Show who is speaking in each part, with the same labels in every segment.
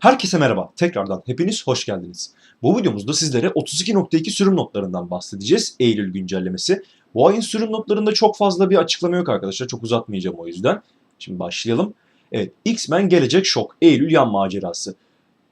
Speaker 1: Herkese merhaba. Tekrardan hepiniz hoş geldiniz. Bu videomuzda sizlere 32.2 sürüm notlarından bahsedeceğiz. Eylül güncellemesi. Bu ayın sürüm notlarında çok fazla bir açıklama yok arkadaşlar. Çok uzatmayacağım o yüzden. Şimdi başlayalım. Evet, X-Men Gelecek Şok. Eylül yan macerası.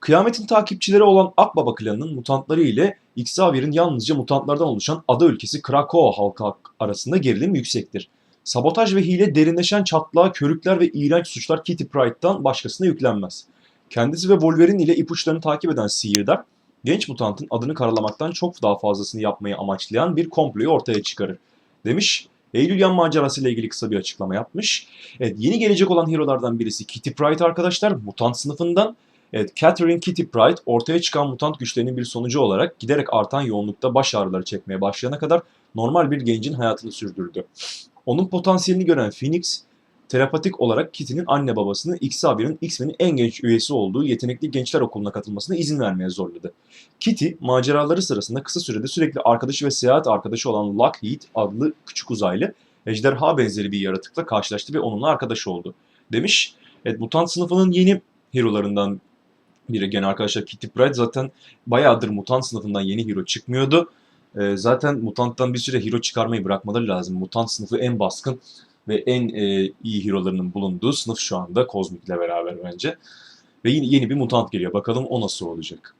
Speaker 1: Kıyametin takipçileri olan Akbaba klanının mutantları ile Xavier'in yalnızca mutantlardan oluşan ada ülkesi Krakoa halkı arasında gerilim yüksektir. Sabotaj ve hile derinleşen çatlağa, körükler ve iğrenç suçlar Kitty Pryde'dan başkasına yüklenmez. Kendisi ve Wolverine ile ipuçlarını takip eden Sihirdar, genç mutantın adını karalamaktan çok daha fazlasını yapmayı amaçlayan bir komployu ortaya çıkarır. Demiş, Eylül yan macerası ile ilgili kısa bir açıklama yapmış. Evet, yeni gelecek olan hero'lardan birisi Kitty Pryde arkadaşlar, mutant sınıfından. Evet, Catherine Kitty Pryde ortaya çıkan mutant güçlerinin bir sonucu olarak giderek artan yoğunlukta baş ağrıları çekmeye başlayana kadar normal bir gencin hayatını sürdürdü. Onun potansiyelini gören Phoenix, terapatik olarak Kitty'nin anne babasını Xavier'in X-Men'in en genç üyesi olduğu yetenekli gençler okuluna katılmasına izin vermeye zorladı. Kitty, maceraları sırasında kısa sürede sürekli arkadaşı ve seyahat arkadaşı olan Lockheed adlı küçük uzaylı, ejderha benzeri bir yaratıkla karşılaştı ve onunla arkadaş oldu. Demiş, evet mutant sınıfının yeni hero'larından biri gene arkadaşlar Kitty Pryde zaten bayağıdır mutant sınıfından yeni hero çıkmıyordu. Ee, zaten mutanttan bir süre hero çıkarmayı bırakmaları lazım. Mutant sınıfı en baskın ve en e, iyi hero'larının bulunduğu sınıf şu anda Kozmik'le beraber bence. Ve yeni, yeni bir mutant geliyor. Bakalım o nasıl olacak.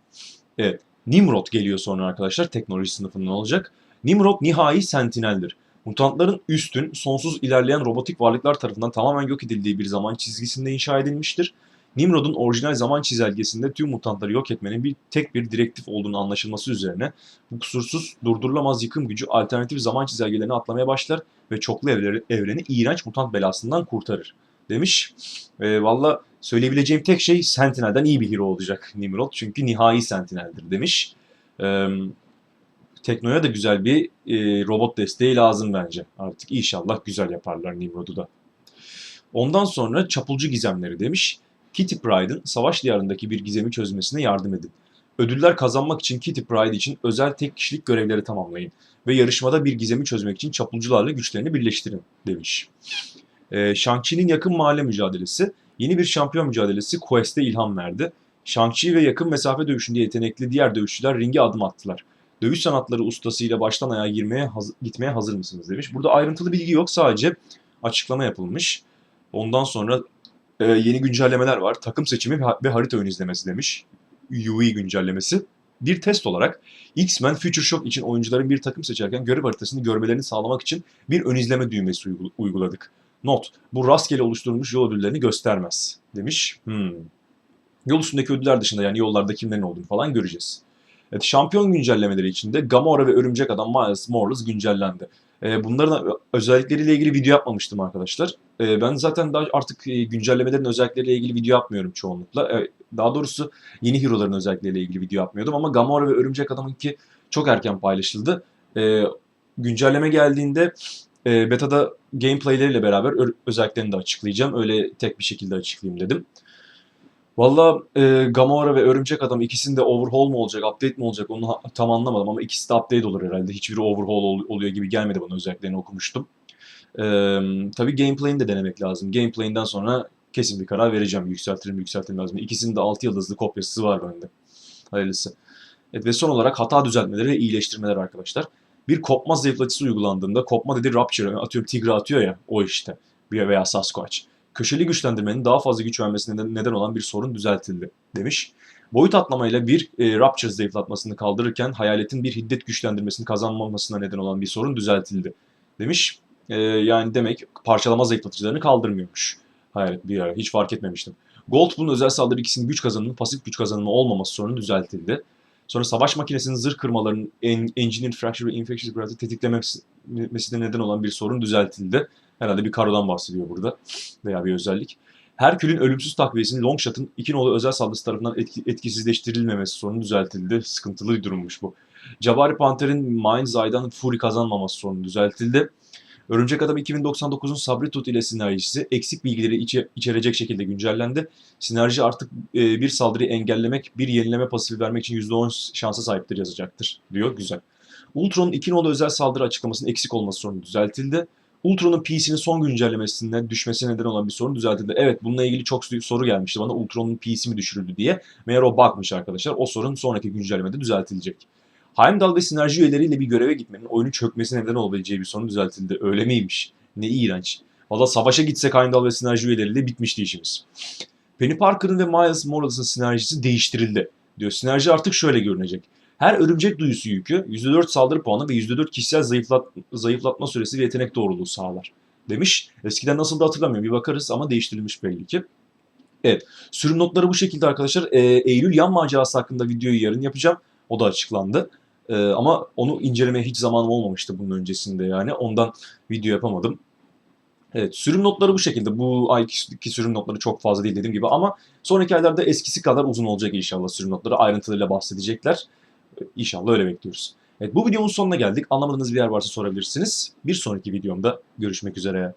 Speaker 1: Evet. Nimrod geliyor sonra arkadaşlar. Teknoloji sınıfından olacak. Nimrod nihai sentineldir. Mutantların üstün, sonsuz ilerleyen robotik varlıklar tarafından tamamen yok edildiği bir zaman çizgisinde inşa edilmiştir. Nimrod'un orijinal zaman çizelgesinde tüm mutantları yok etmenin bir tek bir direktif olduğunu anlaşılması üzerine bu kusursuz durdurulamaz yıkım gücü alternatif zaman çizelgelerini atlamaya başlar ve çoklu evleri, evreni iğrenç mutant belasından kurtarır demiş. E, Valla söyleyebileceğim tek şey Sentinel'den iyi bir hero olacak Nimrod çünkü nihai Sentinel'dir demiş. E, Tekno'ya da güzel bir e, robot desteği lazım bence. Artık inşallah güzel yaparlar Nimrod'u da. Ondan sonra çapulcu gizemleri demiş. Kitty Pryde'ın savaş diyarındaki bir gizemi çözmesine yardım edin. Ödüller kazanmak için Kitty Pryde için özel tek kişilik görevleri tamamlayın ve yarışmada bir gizemi çözmek için çapulcularla güçlerini birleştirin demiş. Ee, Shang-Chi'nin yakın mahalle mücadelesi, yeni bir şampiyon mücadelesi Quest'e ilham verdi. Shang-Chi ve yakın mesafe dövüşünde yetenekli diğer dövüşçüler ringe adım attılar. Dövüş sanatları ustasıyla baştan ayağa girmeye haz- gitmeye hazır mısınız demiş. Burada ayrıntılı bilgi yok sadece açıklama yapılmış. Ondan sonra e, yeni güncellemeler var. Takım seçimi ve- harita ön izlemesi demiş. UI güncellemesi. Bir test olarak X-Men Future Shock için oyuncuların bir takım seçerken görev haritasını görmelerini sağlamak için bir ön izleme düğmesi uygul- uyguladık. Not, bu rastgele oluşturulmuş yol ödüllerini göstermez demiş. Hmm. Yol üstündeki ödüller dışında yani yollarda kimlerin olduğunu falan göreceğiz. Evet, şampiyon güncellemeleri içinde Gamora ve Örümcek Adam Miles Morales güncellendi. Ee, bunların özellikleriyle ilgili video yapmamıştım arkadaşlar. Ee, ben zaten daha artık e, güncellemelerin özellikleriyle ilgili video yapmıyorum çoğunlukla. Ee, daha doğrusu yeni hero'ların özellikleriyle ilgili video yapmıyordum ama Gamora ve Örümcek Adam'ınki çok erken paylaşıldı. Güncelleme geldiğinde e, beta'da gameplayleriyle beraber özelliklerini de açıklayacağım. Öyle tek bir şekilde açıklayayım dedim. Valla e, Gamora ve Örümcek Adam ikisinde de overhaul mu olacak, update mi olacak onu tam anlamadım ama ikisi de update olur herhalde. Hiçbiri overhaul ol- oluyor gibi gelmedi bana özelliklerini okumuştum. E, tabii gameplay'ini de denemek lazım. Gameplay'inden sonra kesin bir karar vereceğim. Yükseltirim mi yükseltirim mi? İkisinin de 6 yıldızlı kopyası var bende. Hayırlısı. Evet, ve son olarak hata düzeltmeleri ve iyileştirmeler arkadaşlar. Bir kopma zayıflatıcısı uygulandığında kopma dedi Rupture, atıyorum Tigre atıyor ya o işte veya Sasquatch. Köşeli güçlendirmenin daha fazla güç vermesine neden- olan bir sorun düzeltildi demiş. Boyut atlamayla bir e, Rupture zayıflatmasını kaldırırken hayaletin bir hiddet güçlendirmesini kazanmamasına neden olan bir sorun düzeltildi demiş. E, yani demek parçalama zayıflatıcılarını kaldırmıyormuş. Hayalet bir ara hiç fark etmemiştim. Goldpool'un özel saldırı ikisinin güç kazanımı pasif güç kazanımı olmaması sorunu düzeltildi. Sonra savaş makinesinin zırh kırmalarının en, engineer fracture ve infectious tetiklemesine neden olan bir sorun düzeltildi. Herhalde bir karodan bahsediyor burada veya bir özellik. Herkül'ün ölümsüz takviyesinin Longshot'ın iki nolu özel saldırısı tarafından etki, etkisizleştirilmemesi sorunu düzeltildi. Sıkıntılı bir durummuş bu. Jabari Panther'in Mind's Eye'dan Fury kazanmaması sorunu düzeltildi. Örümcek Adam 2099'un Sabritut ile sinerjisi eksik bilgileri içe- içerecek şekilde güncellendi. Sinerji artık e, bir saldırıyı engellemek, bir yenileme pasifi vermek için %10 şansa sahiptir yazacaktır diyor. Güzel. Ultron'un 2 nolu özel saldırı açıklamasının eksik olması sorunu düzeltildi. Ultron'un PC'nin son güncellemesinde düşmesine neden olan bir sorun düzeltildi. Evet bununla ilgili çok soru gelmişti bana Ultron'un PC mi düşürüldü diye. Meğer o bakmış arkadaşlar. O sorun sonraki güncellemede düzeltilecek. Heimdall ve sinerji üyeleriyle bir göreve gitmenin oyunun çökmesine neden olabileceği bir sorun düzeltildi. Öyle miymiş? Ne iğrenç. Valla savaşa gitsek Heimdall ve sinerji üyeleriyle bitmişti işimiz. Penny Parker'ın ve Miles Morales'ın sinerjisi değiştirildi. Diyor sinerji artık şöyle görünecek. Her örümcek duyusu yükü %4 saldırı puanı ve %4 kişisel zayıflat, zayıflatma süresi ve yetenek doğruluğu sağlar. Demiş. Eskiden nasıl da hatırlamıyorum. Bir bakarız ama değiştirilmiş belli ki. Evet. Sürüm notları bu şekilde arkadaşlar. Ee, Eylül yan macerası hakkında videoyu yarın yapacağım. O da açıklandı. Ee, ama onu incelemeye hiç zamanım olmamıştı bunun öncesinde yani. Ondan video yapamadım. Evet sürüm notları bu şekilde. Bu ayki sürüm notları çok fazla değil dediğim gibi ama sonraki aylarda eskisi kadar uzun olacak inşallah sürüm notları. Ayrıntılarıyla bahsedecekler. İnşallah öyle bekliyoruz. Evet bu videonun sonuna geldik. Anlamadığınız bir yer varsa sorabilirsiniz. Bir sonraki videomda görüşmek üzere.